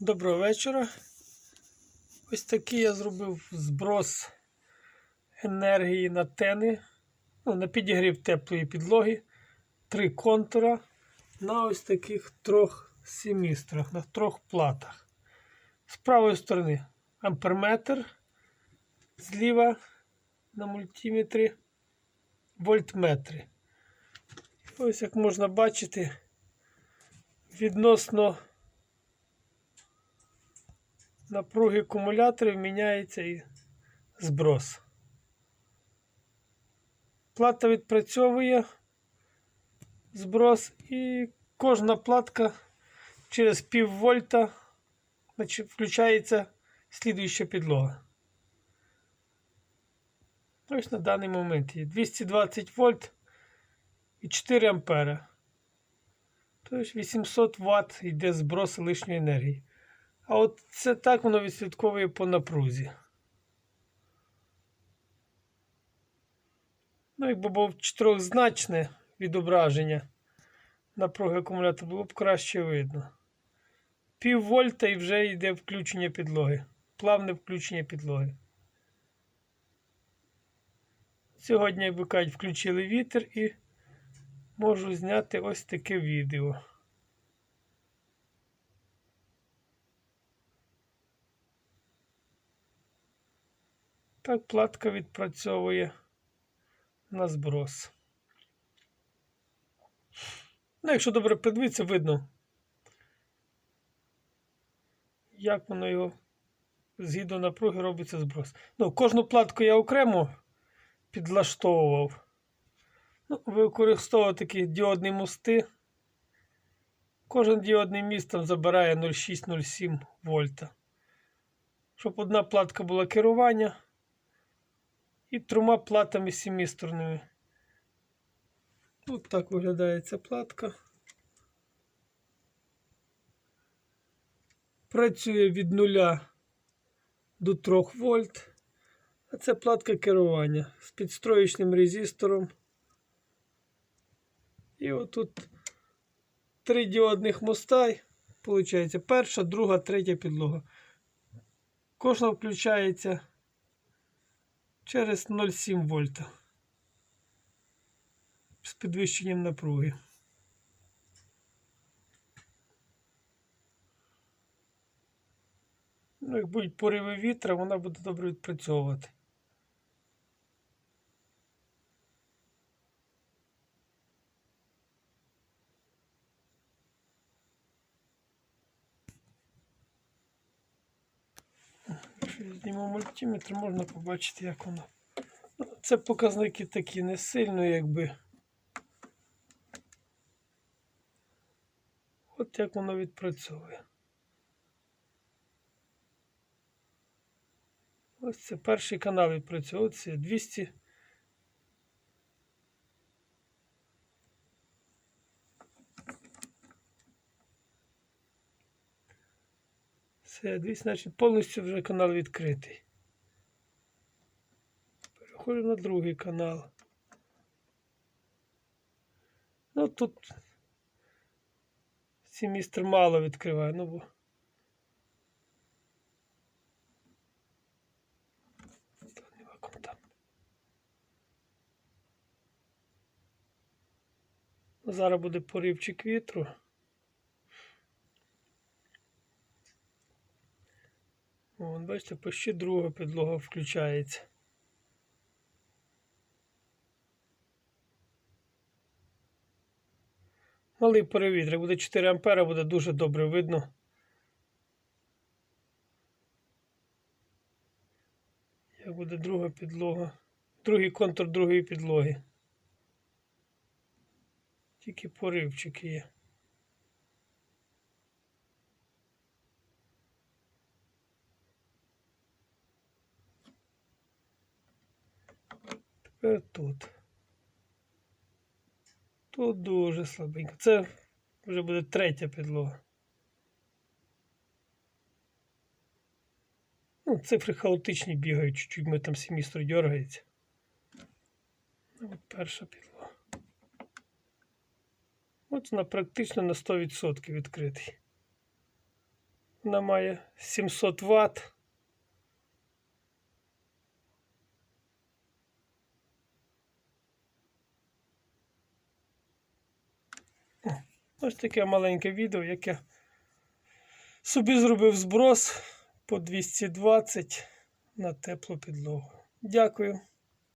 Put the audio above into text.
Доброго вечора. Ось такий я зробив зброс енергії на тени, ну, на підігрів теплої підлоги, три контура на ось таких трьох семістрах, на трьох платах. З правої сторони амперметр, зліва на мультиметрі вольтметри. Ось як можна бачити, відносно напруги акумуляторів міняється і зброс. Плата відпрацьовує зброс і кожна платка через пів вольта включається слідуюча підлога. Ось на даний момент є 220 вольт і 4 ампера. Тобто 800 Вт йде зброс лишньої енергії. А от це так воно відслідковує по напрузі. Ну, якби було чотирьохзначне відображення напруги акумулятора, було б краще видно. Пів вольта і вже йде включення підлоги. Плавне включення підлоги. Сьогодні, як би кажуть, включили вітер і можу зняти ось таке відео. Так платка відпрацьовує на зброс. Ну, якщо добре придивитися, видно, як воно його згідно напруги робиться зброс. Ну, кожну платку я окремо підлаштовував. Ну, використовував такі діодні мости. Кожен діодний міст там забирає 0,6-0,7 вольта. Щоб одна платка була керування і трьома платами семісторними. Ось так виглядає ця платка. Працює від 0 до 3 вольт. А це платка керування з підстроєчним резистором. І отут три діодних моста. Получається перша, друга, третя підлога. Кожна включається через 0,7 вольта з підвищенням напруги. Ну, як будуть пориви вітра, вона буде добре відпрацьовувати. Якщо мультиметр, можна побачити, як воно. Ну, Це показники такі не сильно, якби. От як воно відпрацьовує. Ось це перший канал відпрацьовує. Це 200. 200, значить повністю вже канал відкритий. Переходжу на другий канал. Ну тут семістр мало відкриває, ну бо. Ну, Зараз буде поривчик вітру. Вон, бачите, почти друга підлога включається. Малий перевітря, буде 4 ампера, буде дуже добре видно. Як буде друга підлога. Другий контур другої підлоги. Тільки поривчики є. Тепер тут. Тут дуже слабенько. Це вже буде третя підлога. Ну, цифри хаотичні бігають, чуть-чуть ми там семістр дергається. Ну, От перша підлога. От вона практично на 100% відкритий. Вона має 700 Вт. Ось таке маленьке відео, яке собі зробив зброс по 220 на теплу підлогу. Дякую.